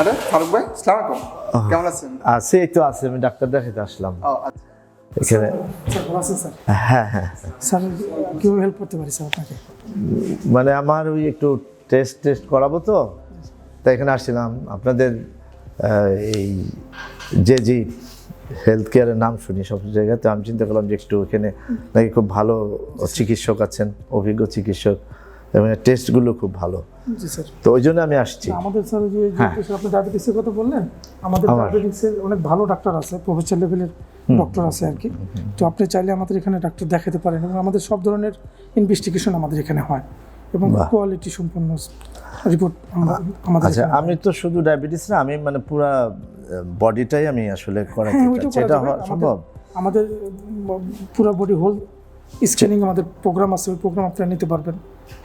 আরে ফারুক ভাই সালাম আলাইকুম। কেমন আছেন? আছে এই তো আছে আমি ডাক্তার দেখাতে আসলাম। ও আচ্ছা। এখানে স্যার ভালো আছেন স্যার? হ্যাঁ হ্যাঁ স্যার কীভাবে হেল্প করতে পারি স্যার আপনাকে? মানে আমার ওই একটু টেস্ট টেস্ট করাবো তো তাই এখানে আসছিলাম। আপনাদের এই যে যে হেলথ কেয়ারের নাম শুনি সব জায়গায় তো আমি চিন্তা করলাম যে একটু এখানে নাকি খুব ভালো চিকিৎসক আছেন অভিজ্ঞ চিকিৎসক। এবং টেস্টগুলো খুব ভালো। জি স্যার। তো ওই জন্য আমি আসছি। আমাদের স্যার যে হ্যাঁ। আপনি ডায়াবেটিসের কথা বললেন আমাদের ডায়াবেটিসের অনেক ভালো ডাক্তার আছে প্রফেসর লেভেলের ডক্টর আছে আর কি। তো আপনি চাইলে আমাদের এখানে ডাক্তার দেখাতে পারেন এবং আমাদের সব ধরনের ইনভেস্টিগেশন আমাদের এখানে হয় এবং কোয়ালিটি সম্পন্ন রিপোর্ট আমাদের আচ্ছা আমি তো শুধু ডায়াবেটিস না আমি মানে পুরা বডিটাই আমি আসলে করাতে হ্যাঁ ওইটাও এটা সম্ভব? আমাদের পুরো বডি হোল স্ক্রিনিং আমাদের প্রোগ্রাম আছে ওই প্রোগ্রাম আপনারা নিতে পারবেন।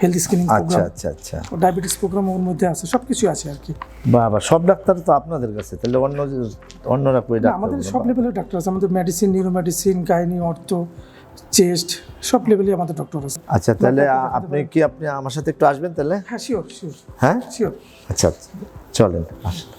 হেলথ স্ক্রিনিং আচ্ছা প্রোগ্রাম আচ্ছা আচ্ছা। ডায়াবেটিস প্রোগ্রাম ওর মধ্যে আছে সব কিছু আছে আর কি। বাবা সব ডাক্তার তো আপনাদের কাছে তাহলে অন্য অন্যরা কই ডাক্তার আমাদের সব লেভেলের ডাক্তার আছে আমাদের medicine neuro medicine gynae ortho chest সব লেভেলে আমাদের ডক্টর আছে। আচ্ছা তাহলে আপনি কি আপনি আমার সাথে একটু আসবেন তাহলে? হ্যাঁ শিওর শিওর হ্যাঁ? শিওর আচ্ছা আচ্ছা। চলেন আসেন।